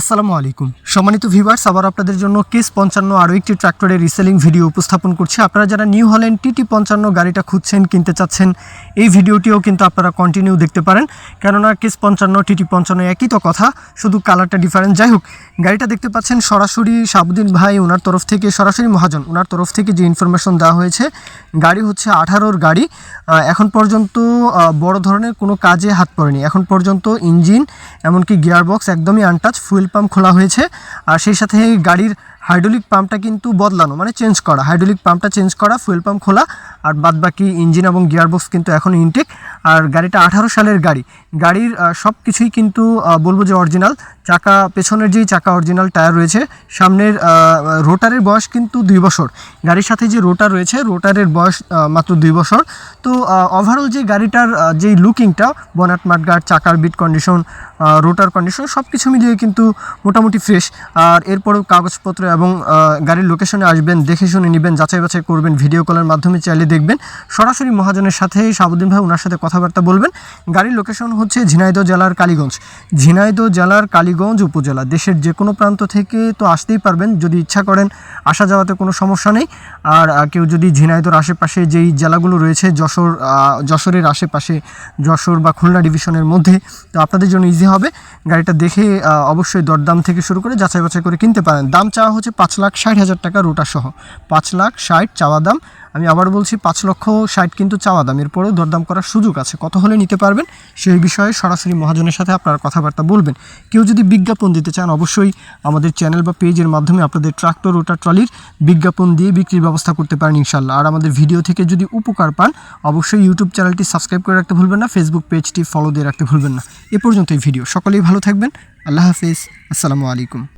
আসসালামু আলাইকুম। সম্মানিত ভিউয়ার্স, আবার আপনাদের জন্য কেস পঞ্চান্ন আরও একটি ট্র্যাক্টরের রিসেলিং ভিডিও উপস্থাপন করছি। আপনারা যারা নিউ হল্যান্ড টিটি পঞ্চান্ন গাড়িটা খুঁজছেন, কিনতে চাচ্ছেন, এই ভিডিওটিও কিন্তু আপনারা কন্টিনিউ দেখতে পারেন। কেননা কেস পঞ্চান্ন টিটি পঞ্চান্ন একই তো কথা, শুধু কালারটা ডিফারেন্ট যাই হোক, গাড়িটা দেখতে পাচ্ছেন সরাসরি সাবুদ্দিন ভাই ওনার তরফ থেকে, সরাসরি মহাজন ওনার তরফ থেকে যে ইনফরমেশন দেওয়া হয়েছে, গাড়ি হচ্ছে আঠারোর গাড়ি। এখন পর্যন্ত বড় ধরনের কোনো কাজে হাত পড়েনি। এখন পর্যন্ত ইঞ্জিন এমনকি গিয়ারবক্স একদমই আনটাচ ফুয়েল পাম্প খোলা হয়েছে, আর সেই সাথে গাড়ির হাইড্রোলিক পাম্পটা কিন্তু বদলানো মানে চেঞ্জ করা হাইড্রোলিক পাম্পটা চেঞ্জ করা ফুয়েল পাম্প খোলা, আর বাদবাকি ইঞ্জিন এবং গিয়ারবক্স কিন্তু এখন ইনটেক আর গাড়িটা আঠারো সালের গাড়ি। গাড়ির সব কিছুই কিন্তু বলব যে অরিজিনাল চাকা, পেছনের যেই চাকা অরিজিনাল টায়ার রয়েছে, সামনের রোটারের বয়স কিন্তু দুই বছর। গাড়ির সাথে যে রোটার রয়েছে রোটারের বয়স মাত্র দুই বছর। তো ওভারঅল যে গাড়িটার যেই লুকিংটা বনাট মাঠগার্ড চাকার বিট কন্ডিশন রোটার কন্ডিশন সব কিছু মিলিয়ে কিন্তু মোটামুটি ফ্রেশ আর এরপরেও কাগজপত্র এবং গাড়ির লোকেশনে আসবেন, দেখে শুনে নেবেন, যাচাই বাছাই করবেন ভিডিও কলের মাধ্যমে চাইলে দেখবেন। সরাসরি মহাজনের সাথে সাবুদ্দিন ভাই ওনার সাথে কথাবার্তা বলবেন। গাড়ির লোকেশন হচ্ছে ঝিনাইদহ জেলার কালীগঞ্জ। ঝিনাইদহ জেলার কালীগঞ্জ উপজেলা, দেশের যে কোনো প্রান্ত থেকে তো আসতেই পারবেন, যদি ইচ্ছা করেন আসা যাওয়াতে কোনো সমস্যা নেই। আর কেউ যদি ঝিনাইদহর আশেপাশে যেই জেলাগুলো রয়েছে, যশোর আহ, যশোরের আশেপাশে যশোর বা খুলনা ডিভিশনের মধ্যে। তো আপনাদের জন্য ইজি হবে। গাড়িটা দেখে অবশ্যই দরদাম থেকে শুরু করে যাচাই বাছাই করে কিনতে পারেন। দাম চাওয়া হচ্ছে পাঁচ লাখ ষাট হাজার টাকা রোটাসহ। পাঁচ লাখ ষাট চাওয়া দাম। আমি আবার বলছি পাঁচ লক্ষ ষাট কিন্তু চাওয়া দাম। এরপরেও দরদাম করার সুযোগ আছে। কত হলে নিতে পারবেন? সেই বিষয়ে সরাসরি মহাজনের সাথে আপনারা কথাবার্তা বলবেন। কেউ যদি বিজ্ঞাপন দিতে চান, অবশ্যই আমাদের চ্যানেল বা পেজের মাধ্যমে আপনাদের ট্রাক্টর ওটা ট্রলির বিজ্ঞাপন দিয়ে বিক্রির ব্যবস্থা করতে পারেন ইনশাল্লাহ আর আমাদের ভিডিও থেকে যদি উপকার পান, অবশ্যই ইউটিউব চ্যানেলটি সাবস্ক্রাইব করে রাখতে ভুলবেন না ফেসবুক পেজটি ফলো দিয়ে রাখতে ভুলবেন না। এ পর্যন্ত এই ভিডিও। সকলেই ভালো থাকবেন। আল্লাহ হাফিজ। আসসালামু আলাইকুম।